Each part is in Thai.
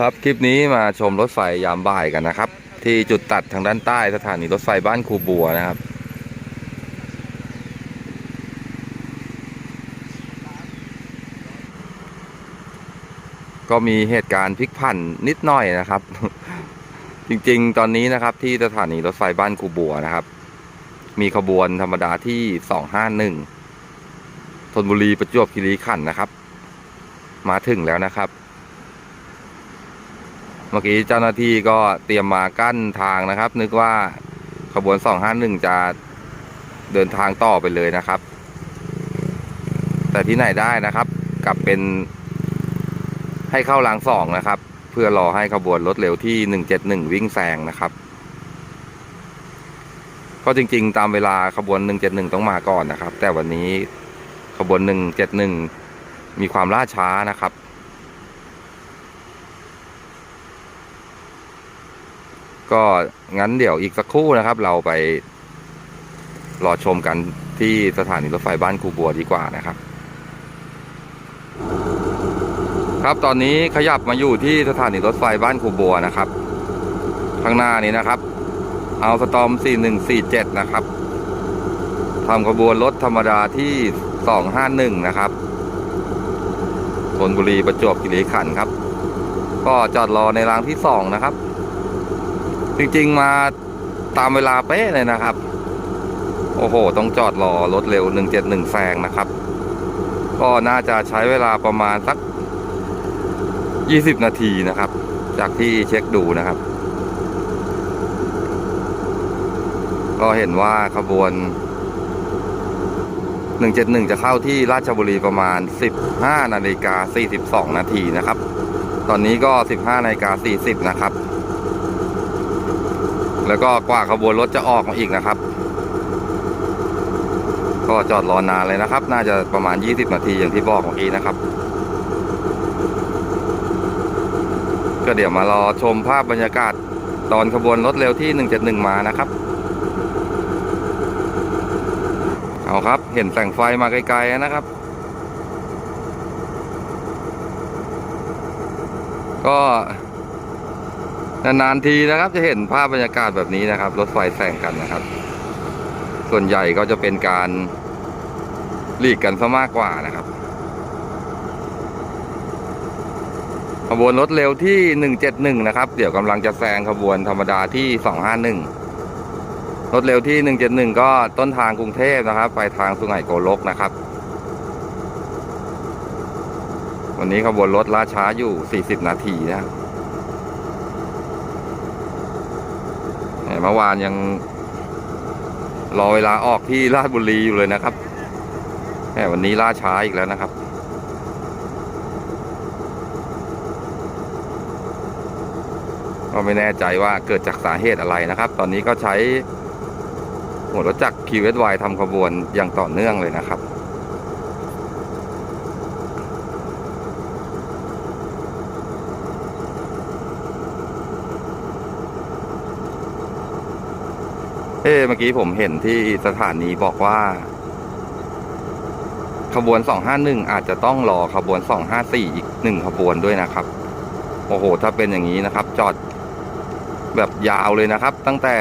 ครับคลิปนี้มาชมรถไฟยามบ่ายกันนะครับ ที่จุดตัดทางด้านใต้สถานีรถไฟบ้านครูบัวนะครับ ก็มีเหตุการณ์พลิกผันนิดหน่อยนะครับ จริงๆ ตอนนี้นะครับที่สถานีรถไฟบ้านครูบัวนะครับ มีขบวนธรรมดาที่สองห้าหนึ่งธนบุรีประจวบคีรีขันธ์นะครับ มาถึงแล้วนะครับ เมื่อกี้เจ้าหน้าที่ก็เตรียมมากั้นทางนะครับ นึกว่าขบวน 251 จะเดินทางต่อไปเลยนะครับ แต่ที่ไหนได้นะครับ กลับเป็นให้เข้ารางสองนะครับ เพื่อรอให้ขบวนรถเร็วที่ 171 วิ่งแซงนะครับก็จริงๆ ตามเวลาขบวน 171 ต้องมาก่อนนะครับ แต่วันนี้ขบวน 171 มีความล่าช้านะครับ ก็งั้นเดี๋ยวอีกสักครู่นะครับ เราไปรอชมกันที่สถานีรถไฟบ้านคูบัวดีกว่านะครับ ครับตอนนี้ขยับมาอยู่ที่สถานีรถไฟบ้านคูบัวนะครับ ข้างหน้านี้นะครับ เอาสตอม 4147 นะครับทำขบวนรถธรรมดาที่ 251 นะครับธนบุรีประจวบคีรีขันธ์ครับ ก็จอดรอในรางที่ 2 นะครับ จริงๆมาตามเวลาเป๊ะเลยนะครับ โอ้โห ต้องจอดรอรถเร็ว 171แซงนะครับ ก็น่าจะใช้เวลาประมาณสัก 20 นาทีนะครับ จากที่เช็คดูนะครับ ก็เห็นว่าขบวน 171 จะเข้าที่ราชบุรีประมาณ 15 นาฬิกา 42 นาทีนะครับ ตอนนี้ก็ 15 นาฬิกา 40 นะครับ แล้วก็กว่าขบวนรถจะออกมาอีกนะครับ ก็จอดรอนานเลยนะครับ น่าจะประมาณ 20 นาทีอย่างที่บอกเมื่อกี้นะครับ ก็เดี๋ยวมารอชมภาพบรรยากาศตอนขบวนรถเร็วที่ 171 มานะครับ เอาครับ เห็นแสงไฟมาไกลๆนะครับ ก็ นานๆทีนะครับ จะเห็นภาพบรรยากาศแบบนี้นะครับ รถไฟแซงกันนะครับ ส่วนใหญ่ก็จะเป็นการหลีกกันซะมากกว่านะครับขบวนรถเร็วที่ 171 นะครับ เดี๋ยวกำลังจะแซงขบวนธรรมดาที่ 251 รถเร็วที่ 171 ก็ต้นทางกรุงเทพนะครับ ไปทางสุไหงโกลกนะครับ วันนี้ขบวนรถล่าช้าอยู่ 40 นาทีนะครับ เมื่อวานยังรอเวลาออกที่ราชบุรีอยู่เลยนะครับแต่วันนี้ล่าช้าอีกแล้วนะครับ ก็ไม่แน่ใจว่าเกิดจากสาเหตุอะไรนะครับ ตอนนี้ก็ใช้หัวรถจักร QSY ทำขบวนอย่างต่อเนื่องเลยนะครับ เอ๊ะเมื่อกี้ผมเห็นที่สถานีบอกว่า ขบวน 251 อาจจะต้องรอขบวน 254 อีกหนึ่งขบวนด้วยนะครับ โอ้โห ถ้าเป็นอย่างนี้นะครับ จอดแบบยาวเลยนะครับ ตั้งแต่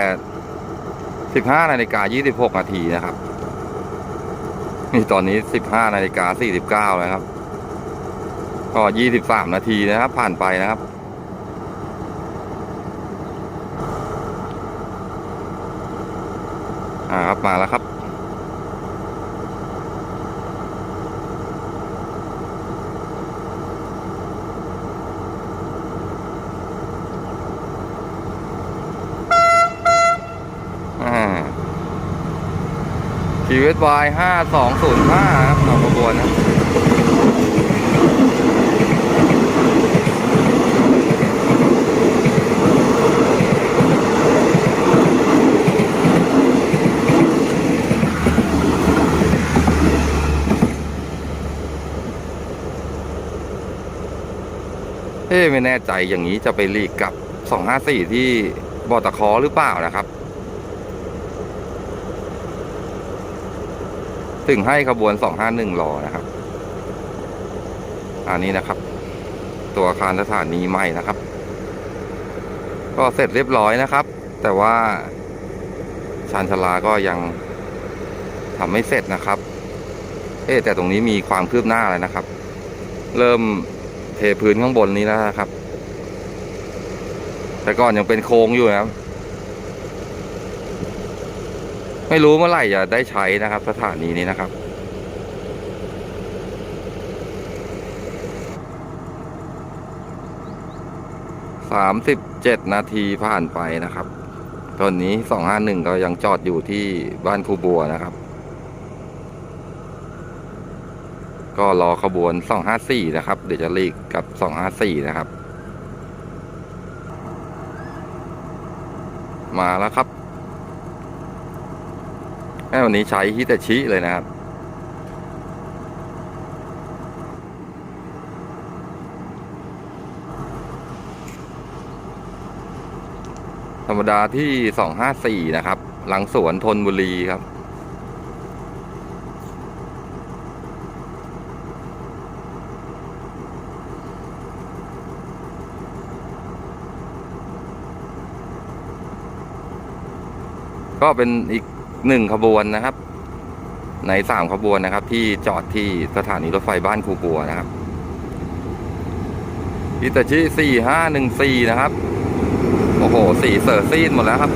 15นาฬิกา26นาทีนะครับนี่ตอนนี้ 15นาฬิกา49แล้วครับ ก็ 23นาทีนะครับ ผ่านไปนะครับ อ่าครับมาแล้วครับอ่าชีวิตวายห้าสองศูนย์ห้าครับนำขบวนนะ เอ๊ไม่แน่ใจอย่างนี้จะไปลีกกับ 254 ที่บอตะคอหรือเปล่านะครับ ถึงให้ขบวน 251รอนะครับ อันนี้นะครับ ตัวอาคารสถานีใหม่นะครับ ก็เสร็จเรียบร้อยนะครับ แต่ว่าชานชลาก็ยังทำไม่เสร็จนะครับ เอ๊แต่ตรงนี้มีความคืบหน้าแล้วนะครับ เริ่ม เทพื้นข้างบนนี้แล้วนะครับ แต่ก่อนยังเป็นโค้งอยู่นะครับ ไม่รู้เมื่อไหร่จะได้ใช้นะครับ สถานีนี้นะครับสามสิบเจ็ดนาทีผ่านไปนะครับ ตอนนี้สองห้าหนึ่งก็ยังจอดอยู่ที่บ้านครูบัวนะครับ ก็รอขบวนสองห้าสี่นะครับ เดี๋ยวจะลีกกับสองห้าสี่นะครับ มาแล้วครับแม่วันนี้ใช้ฮิตาชิเลยนะครับ ธรรมดาที่สองห้าสี่นะครับ หลังสวนทนบุรีครับ ก็เป็นอีกหนึ่งขบวนนะครับ ในสามขบวนนะครับ ที่จอดที่สถานีรถไฟบ้านคูบัวนะครับอิตาชิสี่ห้าหนึ่งสี่นะครับ โอ้โห สีเสือซีนหมดแล้วครับ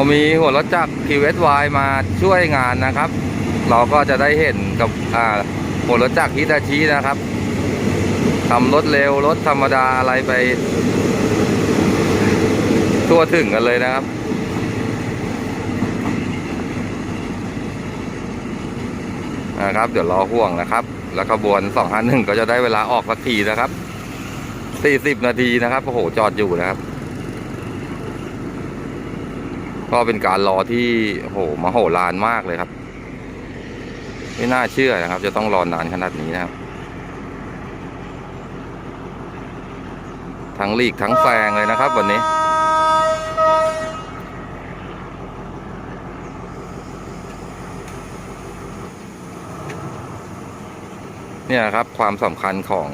พอมีหัวรถจักร QSY มาช่วยงานนะครับ เราก็จะได้เห็นกับหัวรถจักรฮิตาชินะครับทำรถเร็วรถธรรมดาอะไรไป ทั่วถึงกันเลยนะครับนะครับ เดี๋ยวรอห่วงนะครับ แล้วขบวน 251 ก็จะได้เวลาออกสักทีนะครับ 40 นาทีนะครับโอ้โหจอดอยู่นะครับ ก็เป็นการรอที่โหมโหฬารมากเลยครับ ไม่น่าเชื่อนะครับ จะต้องรอนานขนาดนี้นะครับ ทั้งลีกทั้งแซงเลยนะครับ วันนี้เนี่ยครับความสำคัญของ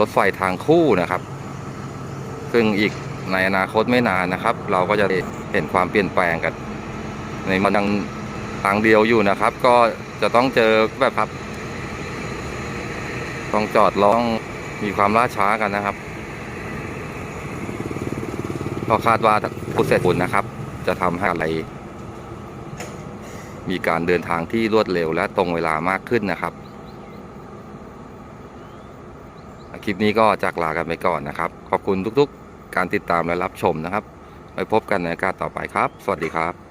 รถไฟทางคู่นะครับ ซึ่งอีก ในอนาคตไม่นานนะครับ เราก็จะเห็นความเปลี่ยนแปลงกัน ในมันยังทางเดียวอยู่นะครับ ก็จะต้องเจอแบบครับ ต้องจอดร้องมีความล่าช้ากันนะครับก็คาดว่าผู้เสร็จผลนะครับ จะทำให้อะไร มีการเดินทางที่รวดเร็วและตรงเวลามากขึ้นนะครับคลิปนี้ก็จากลากันไปก่อนนะครับ ขอบคุณทุกๆ การติดตามและรับชมนะครับ ไว้พบกันในโอกาสต่อไปครับ สวัสดีครับ